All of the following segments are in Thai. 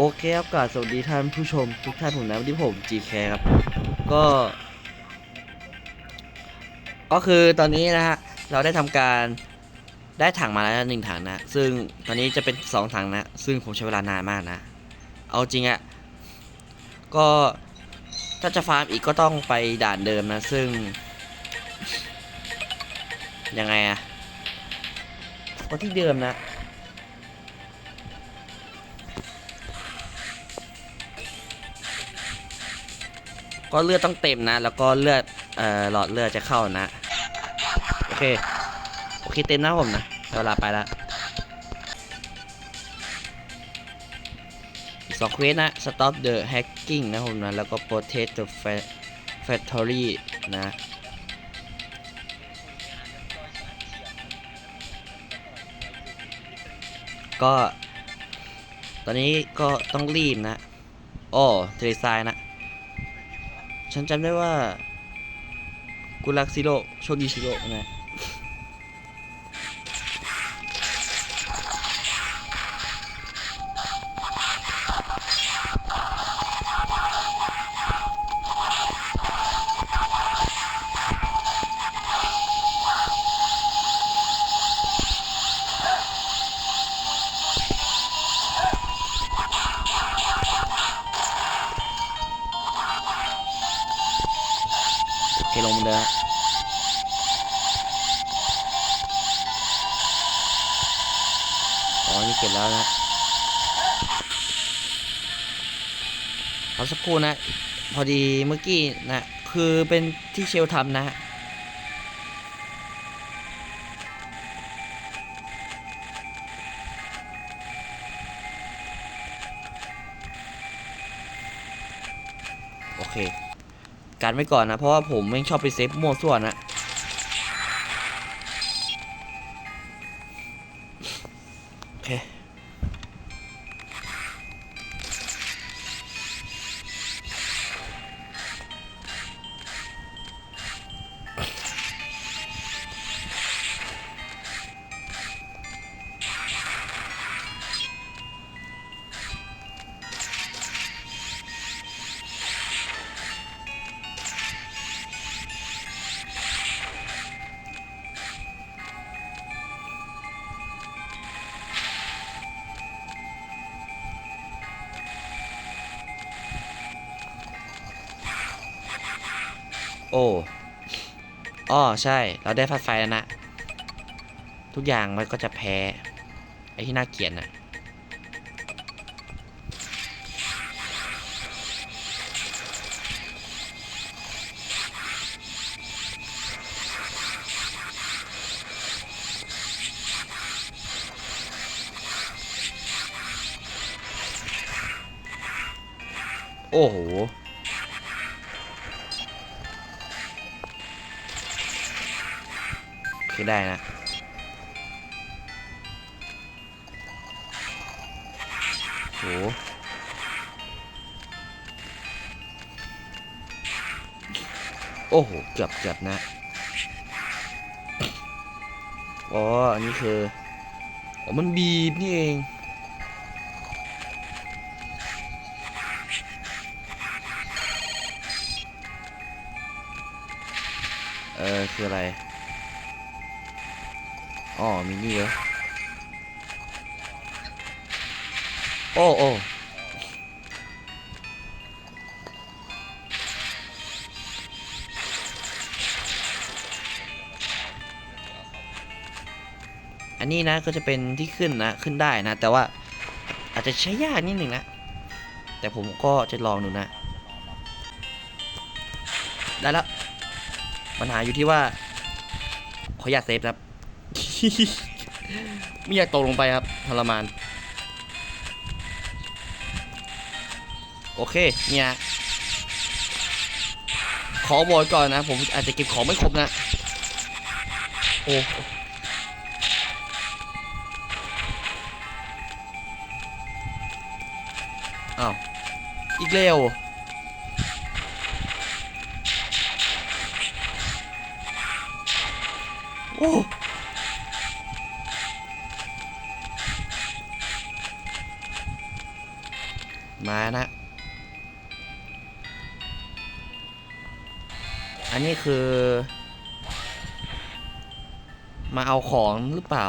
โอเคครับกาสวัสดีท่านผู้ชมทุกท่านผมนะวันนี้ผม GK ครับ ก็ ก็คือตอนนี้นะฮะ เราได้ทำการได้ถังมาแล้วหนึ่งถังนะ ซึ่งตอนนี้จะเป็นสองถังนะ ซึ่งผมใช้เวลานานมากนะ เอาจริงอะก็ถ้าจะฟาร์มอีกก็ต้องไปด่านเดิมนะ ซึ่ง ยังไงอะก็ที่เดิมนะ ก็เลือดต้องเต็มนะ แล้วก็เลือดเอ่อหลอดเลือดจะเข้านะ โอเค โอเคเต็มนะผมนะเวลาไปละอีกสองเควสนะ stop the hacking นะผมนะ แล้วก็ protect the fa- factory นะก็ ตอนนี้ก็ต้องรีบนะ โอ้ทะเลทรายนะ ฉันจำได้ว่า กุลักซิโร่โชคดีซิโร่นะ โอเคลงมาเลยฮะอ๋อนี่เก็บแล้วนะเอสักครู่นะ พอดีเมื่อกี้นะ คือเป็นที่เชลทำนะ กันไว้ก่อนนะ เพราะว่าผมไม่ชอบไปเซฟมั่วส่วนนะ อ้อ้อใช่ เราได้พัดไฟแล้วนะ ทุกอย่างมันก็จะแพ้ ไอ้ที่น่าเกลียดนะโอ้โห คือได้นะโหโอ้โห เกือบเกือบนะ อ๋อ อันนี้คือ อ๋อ มันบีบนี่เอง เออ คืออะไร อ๋อมีนี่เหรอโอ้โอ้อันนี้นะก็จะเป็นที่ขึ้นนะขึ้นได้นะ แต่ว่าอาจจะใช้ยากนิดหนึ่งนะ แต่ผมก็จะลองดูนะ ได้แล้วปัญหาอยู่ที่ว่าขออยากเซฟครับ ไม่อยากตกลงไปครับทรมาน โอเค เนี่ย ขอบอกก่อนนะ ผมอาจจะเก็บของไม่ครบนะ โอ้อ้าว อีกแล้วโอ้ มานะ อันนี้คือ มาเอาของหรือเปล่า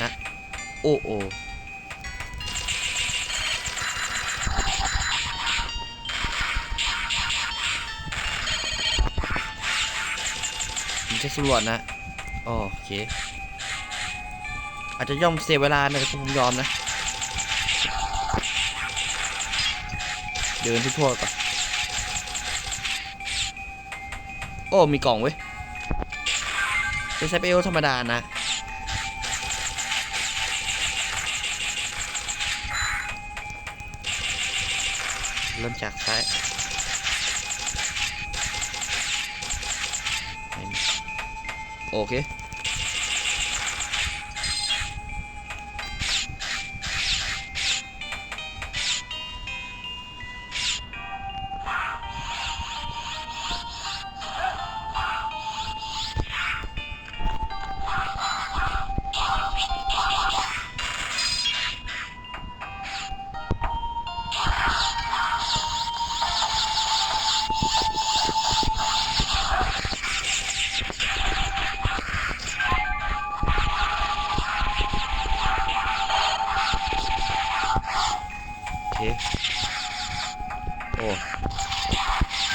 นะ โอ้โอผมจะสำรวจนะ โอเค อาจจะย่อมเสียเวลานะแต่ผมยอมนะ เดินทั่วๆก่อนโอ้ มีกล่องเว้ยเป็นไซเปโอธรรมดานะ เริ่มจากซ้ายโอเค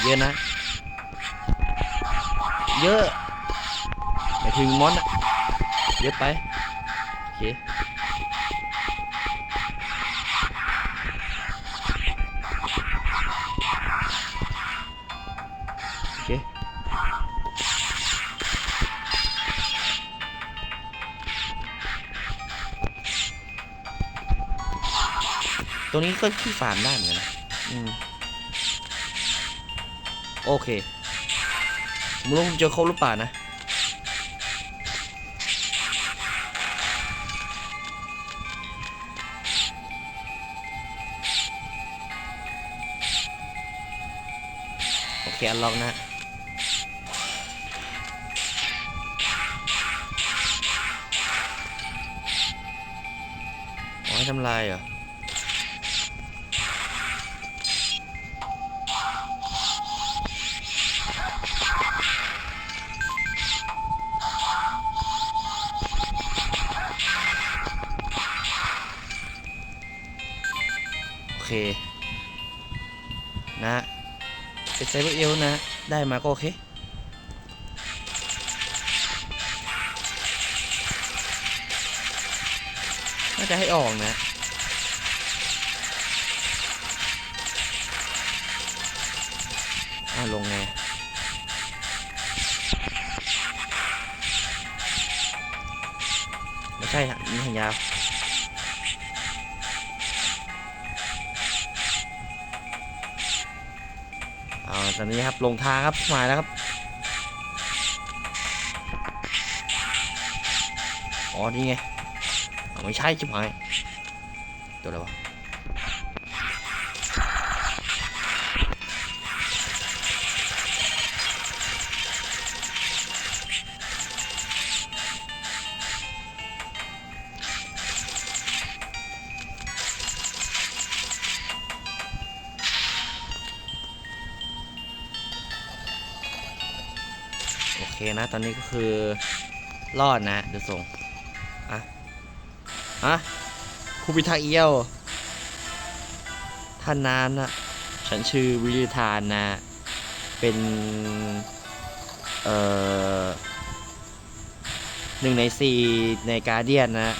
เยอะนะ เยอะไปถึงมอนอะเยอะไป โอเคโอเคตรงนี้ก็ที่ฟาร์มได้เหมือนกันนะ อืม โอเคไม่รู้ผมเจอครบหรือเปล่านะ โอเค อันล็อกนะอ๋อให้ทำลายเหรอ นะเป็นไซเบอร์เอลนะ ได้มาก็โอเคน่าจะให้ออกนะอ่าลงไงไม่ใช่ฮะนี่ทางยาว เอาตอนนี้ครับลงทางครับมาแล้วครับอ๋อนี่ไงไม่ใช่ชิบหายตัวอะไรวะ นะ ตอนนี้ก็คือรอดนะเดี๋ยวส่งอะอะผู้พิทักษ์เอี้ยวท่านนั้นนะฉันชื่อวิริธานนะ เป็น เอ่อหนึ่งในสี่ในการเดียนนะ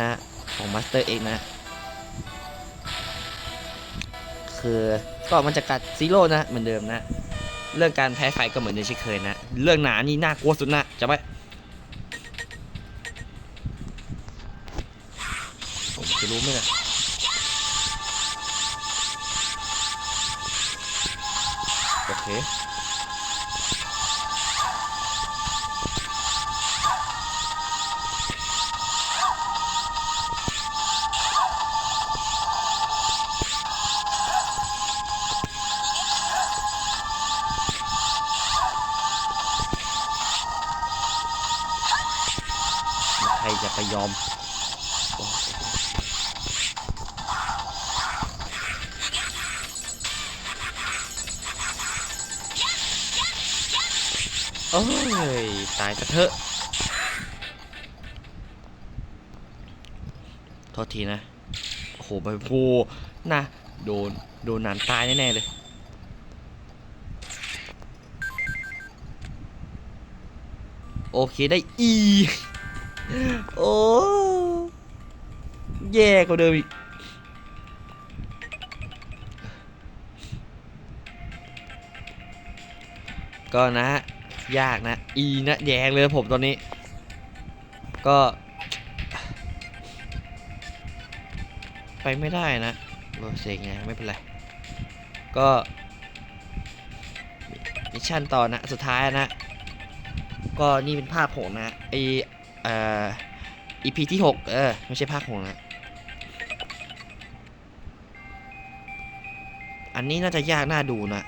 นะ ของมาสเตอร์เอกนะ คือก็มันจะกัดซีโร่นะ เหมือนเดิมนะ เรื่องการแพ้ไฟก็เหมือนเดิมเช่นเคยนะ เรื่องหนานี่น่ากลัวสุดนะจะไว้ผมจะรู้ไหมนะโอเค อมโอ้ย ตายกะเถอะโทษทีนะ โอ้โหไปโพนะโดน โดนนานตายแน่ ๆ เลย โอเคได้อี โอ้แย่กว่าเดิมอีก ก็นะยากนะ อีนะแยงเลยผมตอนนี้ ก็ ไปไม่ได้นะโรเซงไงไม่เป็นไร ก็มิชชั่นต่อนะ สุดท้ายนะ ก็นี่เป็นภาพผมนะไอ เอ่อ EP ที่6เออ ไม่ใช่ภาค6นะอันนี้น่าจะยากน่าดูนะ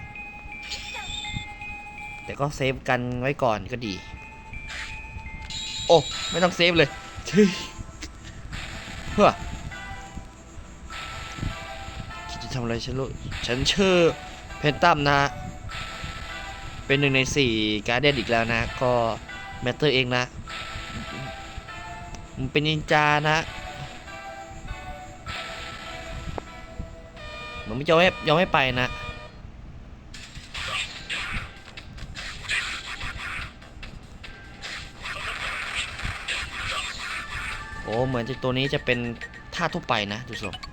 แต่ก็เซฟกันไว้ก่อนก็ดี โอ้ ไม่ต้องเซฟเลยเฮ้ยเฮ้อจะทำอะไรฉันรู้ฉันชื่อเพนตัมนะ เป็นหนึ่งในสี่การเดนอีกแล้วนะ ก็แมตเตอร์เองนะ มันเป็นนินจานะมันไม่ยอมให้ยอมให้ไปนะโอ้เหมือนจะตัวนี้จะเป็นท่าทั่วไปนะดูท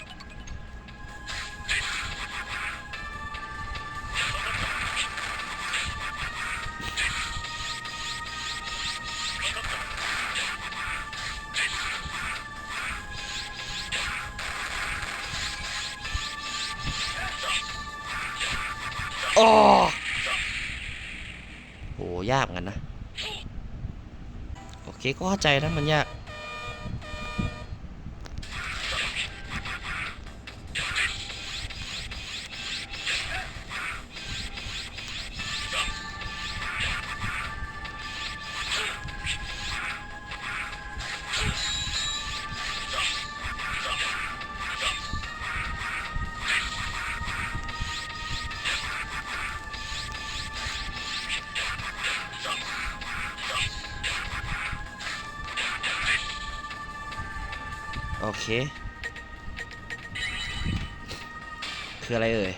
ก็เข้าใจนะมันยาก โอเค คืออะไรเอ่ย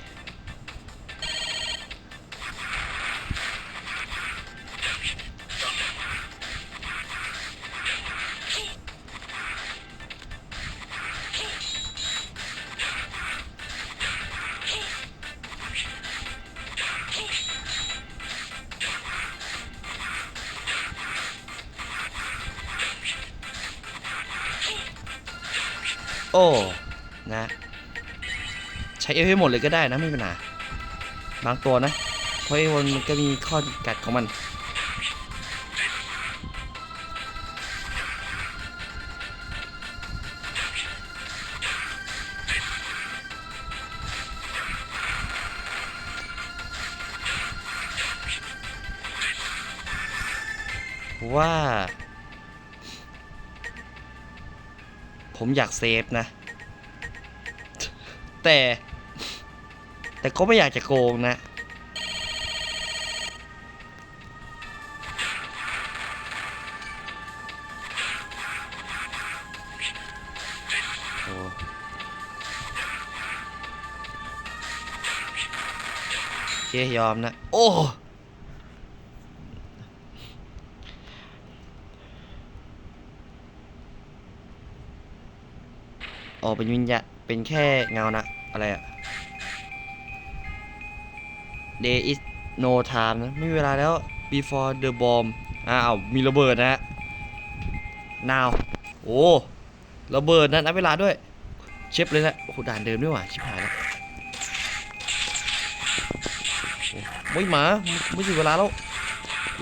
ช้เอฟให้หมดเลยก็ได้นะไม่เป็นปัญหาบางตัวนะเพราะเอฟมันก็มีข้อจำกัดของมันว่า ผมอยากเซฟนะ แต่ แต่ก็ไม่อยากจะโกงนะโอเคยอมนะ โอ้ ออกเป็นวิญญาเป็นแค่เงานะ อะไรอะ There is no time นะ ไม่มีเวลาแล้ว before the bomb อ้าวมีระเบิดนะ now โอ้ระเบิดนะนับเวลาด้วย เช็บเลยนะโอ้โหด่านเดิมด้วยว่ะชิบหายแล้วไม่หมาไม่ถึงเวลาแล้ว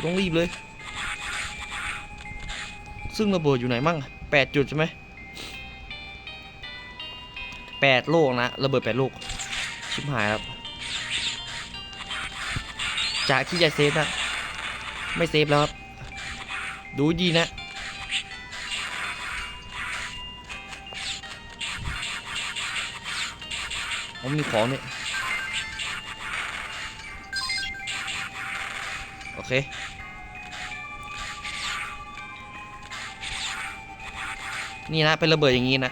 ต้องรีบเลย ซึ่งระเบิดอยู่ไหนมั่งแปดจุดใช่ไหมแปดลูกนะ ระเบิดแปดลูกชิบหายครับ จะที่จะเซฟนะไม่เซฟแล้วครับ ดูดีนะ ผมมีของเนี่ย โอเคนี่นะเป็นระเบิดอย่างนี้นะ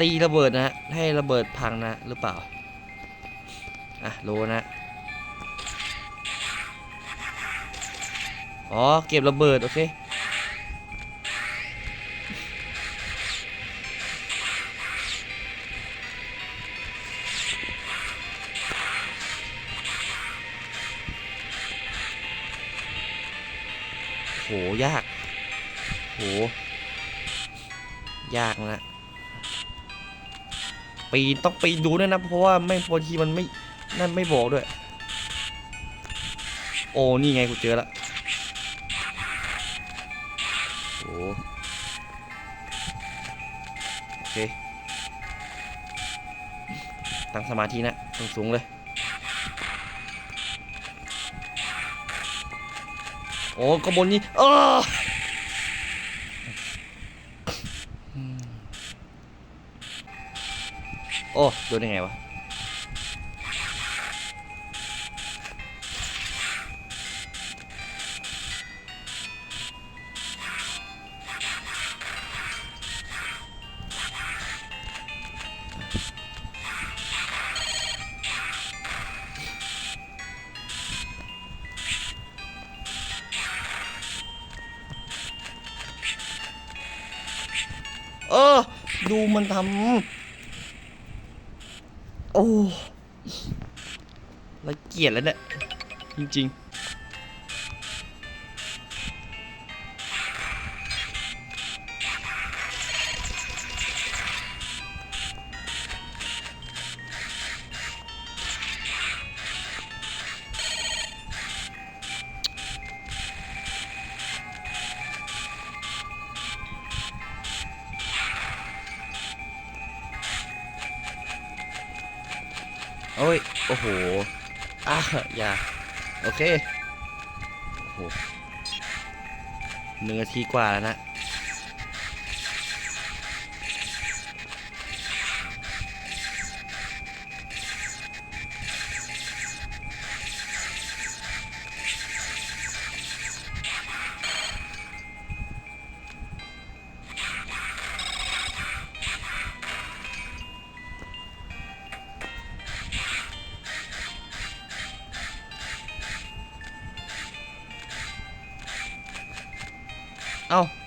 ตีระเบิดนะให้ระเบิดพังนะหรือเปล่า อะโลนะ อ๋อ เก็บระเบิด โอเคโห ยาก โห ยากนะ ปีนต้องปีนดูด้วยนะ เพราะว่าไม่บางทีมันไม่ นั่นไม่บอกด้วย โอ้ นี่ไงกูเจอละ ตั้งสมาธินะตั้งสูงเลย โอ้กบนนี้เออโอ้ โดนได้ไงวะ ทำโอ้ละเกียดแล้วเนี่ยจริง ๆ ยา โอเคโอ้โหหนึ่งนาทีกว่าแล้วนะ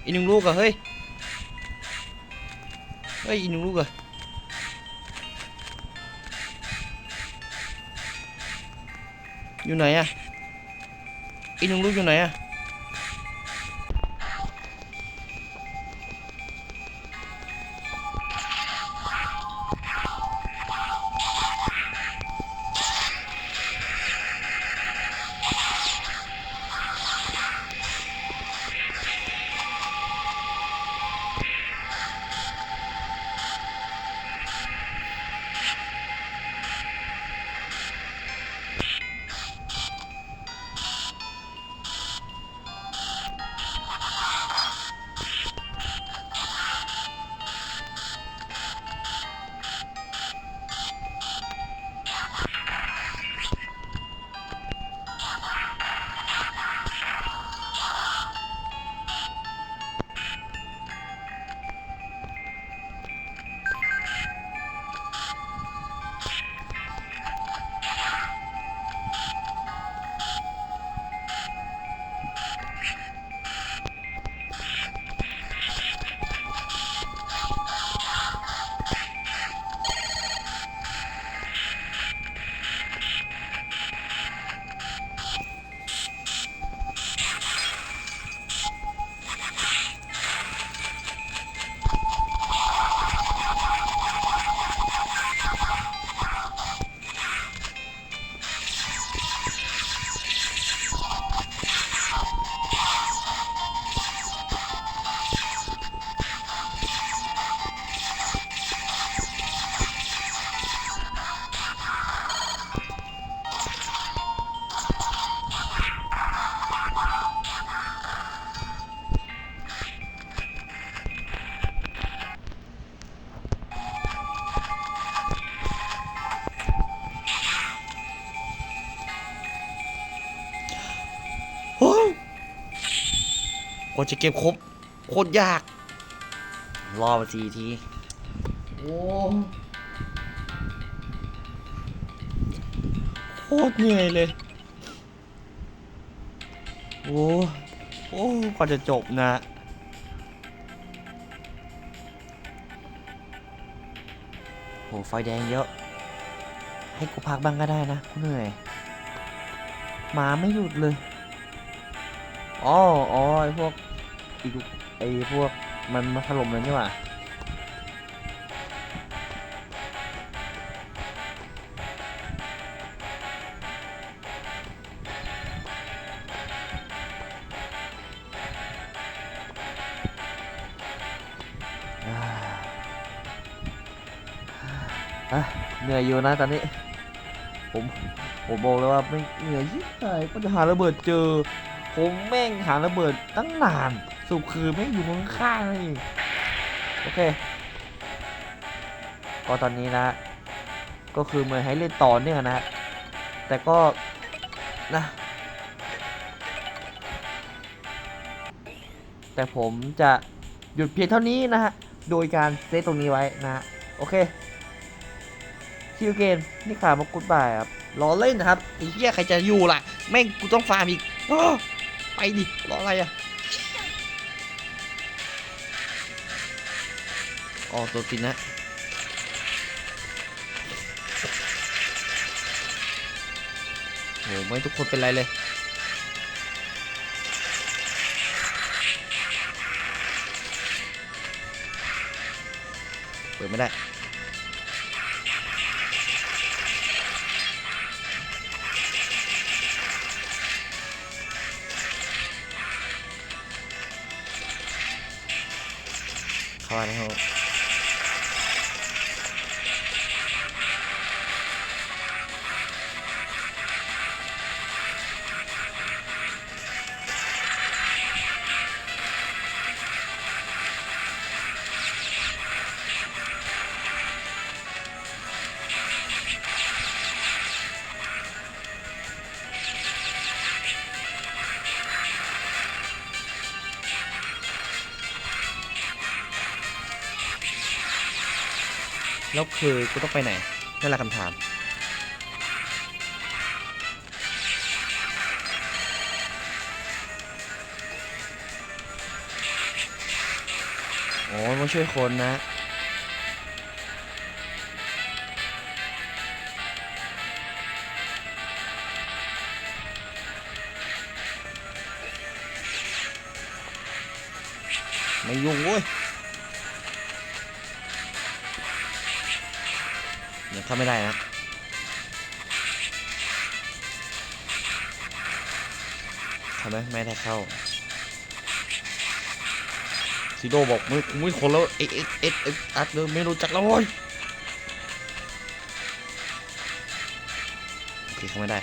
อีกหนึ่งลูกอะเฮ้ย เฮ้ย อีกหนึ่งลูกอะอยู่ไหนอะอีกหนึ่งลูกอยู่ไหนอะ ว่าจะเก็บครบโคตรยาก รอมาทีที โอ้โคตรเหนื่อยเลย โอ้โอ้กว่าจะจบนะโหไฟแดงเยอะ ให้กูพักบ้างก็ได้นะกูเหนื่อยหมาไม่หยุดเลย อ๋อ อ๋อ ไอพวก อีกไอพวกมันมาถล่มเลยนี่หว่าอ่าอะเหนื่อยอยู่นะตอนนี้ ผมผมบอกเลยว่าไม่เหนื่อยยิ่งใหญ่ก็จะหาระเบิดเจอ ผมแม่งหาระเบิดตั้งนาน สุปคือแม่อยู่ข้างๆนี่โอเค ก็ตอนนี้นะ ก็คือเหมือนให้เล่นต่อเนื่องนะ แต่ก็นะแต่ผมจะหยุดเพียงเท่านี้นะฮะ โดยการเซตตรงนี้ไว้นะ โอเคคิวเกนนี่ข่าวมากุดบายครับ รอเล่นนะครับไอ้เหี้ยใครจะอยู่ล่ะ แม่งกูต้องฟาร์มอีกอไปดิ รออะไรอะ อ๋อตัวกินนะโหไม่ทุกคนเป็นไรเลยเปิดไม่ได้เข้ามาในห้ แล้วคือกูต้องไปไหนนั่นแหละคำถาม โอ้ยมาช่วยคนนะ ไม่ได้นะทำไมไม่ได้เข้าซิโดบอกไม่ไม่คนแล้วเอ็กเอ็กเอ็กเอ็กอัดเลยไม่รู้จักแล้วโว้ยโอเคเขาไม่ได้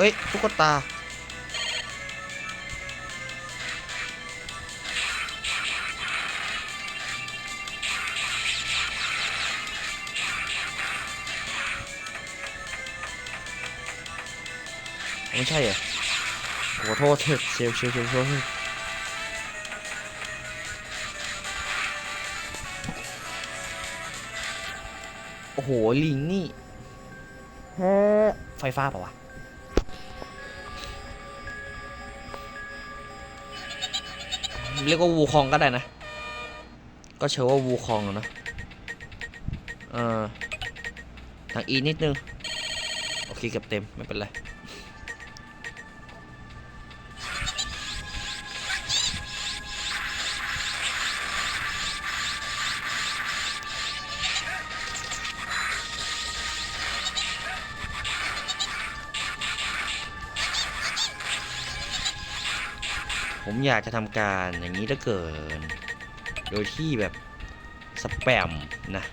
เฮ้ยตุ๊กตา ไม่ใช่เหรอขอโทษเถอะเซลเซลเซลเซลเซลโอ้โห ลิงนี่แฮ่ไฟฟ้าเปล่าวะ เรียกว่าวูคองก็ได้นะ ก็เชื่อว่าวูคองอะเนอะเออทางอีนิดนึง โอเคเกับเต็มไม่เป็นไร อยากจะทำการอย่างนี้ถ้าเกิน โดยที่แบบสแปมนะ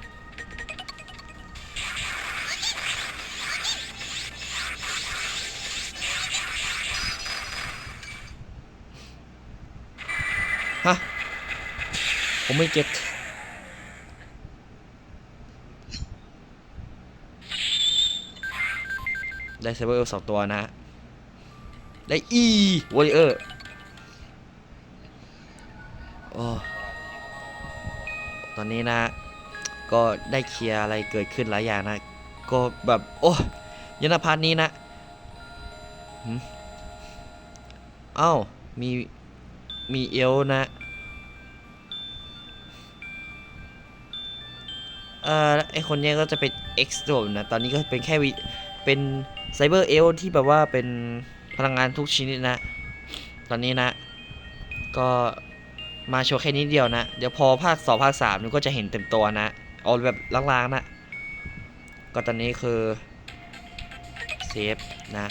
ฮะ ผมไม่เก็ตได้เซเบอร์สองตัวนะ ได้อีวอริเออร์ ตอนนี้นะ ก็ได้เคลียร์อะไรเกิดขึ้นหลายอย่างนะ ก็แบบโอ้ยนพาร์นี้นะเอ้า มี มีเอลนะ เอ่อ ไอคนนี้ก็จะเป็น X โดมนะ ตอนนี้ก็เป็นแค่วิ เป็นไซเบอร์เอลที่แบบว่าเป็นพลังงานทุกชนิดนะ ตอนนี้นะ ก็ มาโชว์แค่นี้เดียวนะ เดี๋ยวพอภาค2ภาค3นี่ก็จะเห็นเต็มตัวนะเอาแบบล้างๆนะ ก็ตอนนี้คือเซฟนะ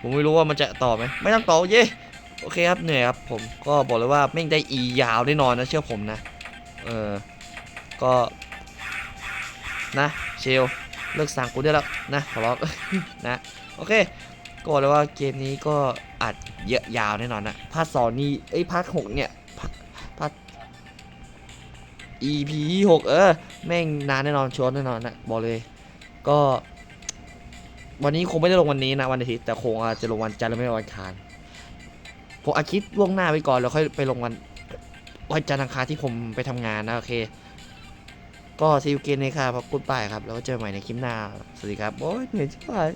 ผมไม่รู้ว่ามันจะต่อไหมไม่ต้องต่อเย่โอเคครับเหนื่อยครับผมก็บอกเลยว่าไม่ได้อียาวแน่นอนนะเชื่อผมนะ เออ ก็นะเชลเลิกสั่งกูได้แล้วนะขอร้องนะ โอเค ก็บอกเลยว่าเกมนี้ก็ เยอะยาวแน่นอนนะพาร์ทสองนี่เอ้ยพาร์ทหกเนี่ยพาร์ทพาร์ท EP หกเออแม่งนานแน่นอนชวนแน่นอนนะบอกเลย ก็ วันนี้คงไม่ได้ลงวันนี้นะวันอาทิตย์แต่คงอาจจะลงวันจันทร์หรือไม่วันอังคารผมอาทิตย์ล่วงหน้าไว้ก่อนแล้วค่อยไปลงวันวันจันทร์อังคารที่ผมไปทำงานนะโอเค ก็ซีอูเกนเลยครับขอบคุณป้ายครับ แล้วก็เจอกันใหม่ในคลิปหน้า สวัสดีครับ โอ้ยเหนื่อยจังเลย